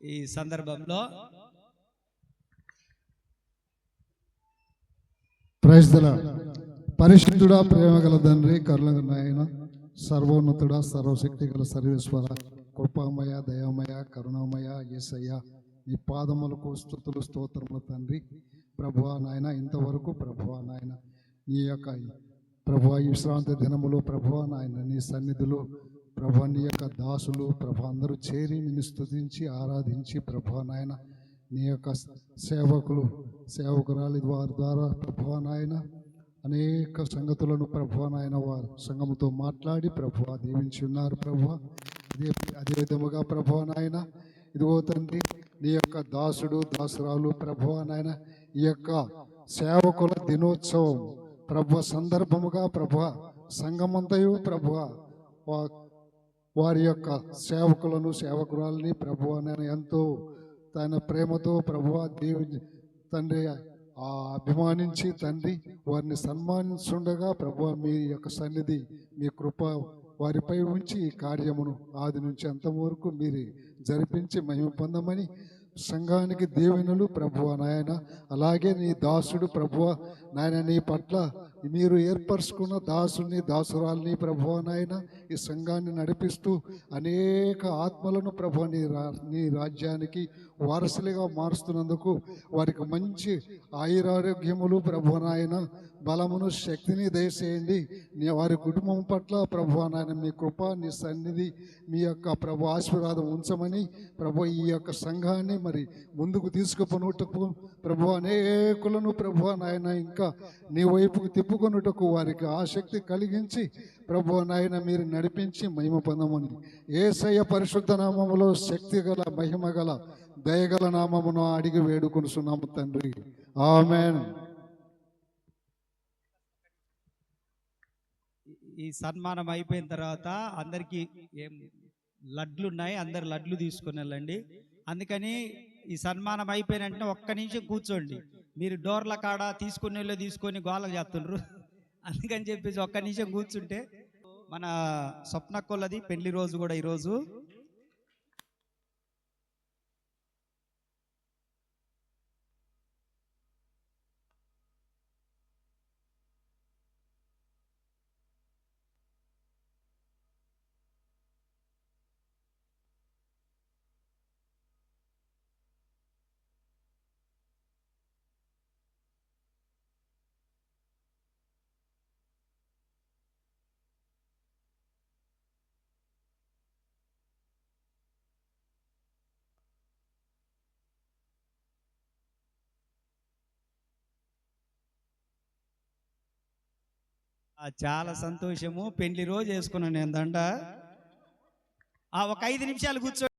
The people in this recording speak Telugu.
ఈ సందర్భంలో ప్రైజ్దల పరిశుద్ధుడా ప్రేమ గల తండ్రి కరుణ నాయన సర్వోన్నతుడా సర్వశక్తి గల సర్వేశ్వర కృపామయ దయామయ కరుణామయ యేసయ్య నీ పాదములకు స్థుతులు స్తోత్రములు తండ్రి. ప్రభువా నాయన ఇంతవరకు ప్రభువా నాయన నీ యొక్క ప్రభు ఈ విశ్రాంతి దినములో ప్రభువా నాయన నీ సన్నిధిలో ప్రభు నీ యొక్క దాసులు ప్రభ అందరూ చేరి నిన్ను స్థుతించి ఆరాధించి ప్రభా నాయన నీ యొక్క సేవకులు సేవకురాలి వారి ద్వారా ప్రభా నాయన అనేక సంగతులను ప్రభా నాయన వారు సంఘముతో మాట్లాడి ప్రభు దీవించి ఉన్నారు ప్రభు. అదే అదే విధముగా ప్రభా నాయన ఇదిగో తండ్రి నీ యొక్క దాసుడు దాసురాలు ప్రభా నాయన ఈ యొక్క సేవకుల దినోత్సవం ప్రభు సందర్భముగా ప్రభు సంఘమంతయు ప్రభు వారి యొక్క సేవకులను సేవకురాలని ప్రభు నేను ఎంతో తన ప్రేమతో ప్రభు దేవి తండ్రి అభిమానించి తండ్రి వారిని సన్మానించుండగా ప్రభు మీ యొక్క సన్నిధి మీ కృప వారిపై ఉంచి ఈ కార్యమును ఆది నుంచి అంతవరకు మీరు జరిపించి మహిమ పొందమని సంఘానికి దేవునులు ప్రభువ నాయన. అలాగే నీ దాసుడు ప్రభువ నాయన నీ పట్ల మీరు ఏర్పరచుకున్న దాసుని దాసురాల్ని ప్రభు నాయన ఈ సంఘాన్ని నడిపిస్తూ అనేక ఆత్మలను ప్రభు నీ రా నీ రాజ్యానికి వారసులుగా మారుస్తున్నందుకు వారికి మంచి ఆయురారోగ్యములు ప్రభు నాయన బలమును శక్తిని దయచేయండి. నీ వారి కుటుంబం పట్ల ప్రభు నాయన మీ కృప నీ సన్నిధి మీ యొక్క ప్రభు ఆశీర్వాదం ఉంచమని ప్రభు ఈ యొక్క సంఘాన్ని మరి ముందుకు తీసుకుపోనుటకు ప్రభు అనేకులను ప్రభు నాయన ఇంకా నీ వైపుకు చెప్పుకొనుటకు వారికి ఆసక్తి కలిగించి ప్రభు నాయన మీరు నడిపించి మహిమ పొందమని. ఏసయ్య పరిశుద్ధ నామములో శక్తి గల మహిమ గల దయగల నామమును అడిగి వేడుకొనుచున్నాము తండ్రి. ఆమెన్. ఈ సన్మానం అయిపోయిన తర్వాత అందరికీ ఏం లడ్లు ఉన్నాయి? అందరు లడ్లు తీసుకుని వెళ్ళండి. అందుకని ఈ సన్మానం అయిపోయిన వెంటనే ఒక్క నిమిషం కూర్చోండి. మీరు డోర్ల కాడ తీసుకుని తీసుకొని గోల చేస్తుండ్రు. అందుకని చెప్పేసి ఒక్క నిమిషం కూర్చుంటే మన స్వప్నకొల్లది పెళ్ళి రోజు కూడా ఈరోజు చాలా సంతోషము. పెళ్ళి రోజు వేసుకున్నాను నేను దండ. ఆ, ఒక ఐదు నిమిషాలు కూర్చో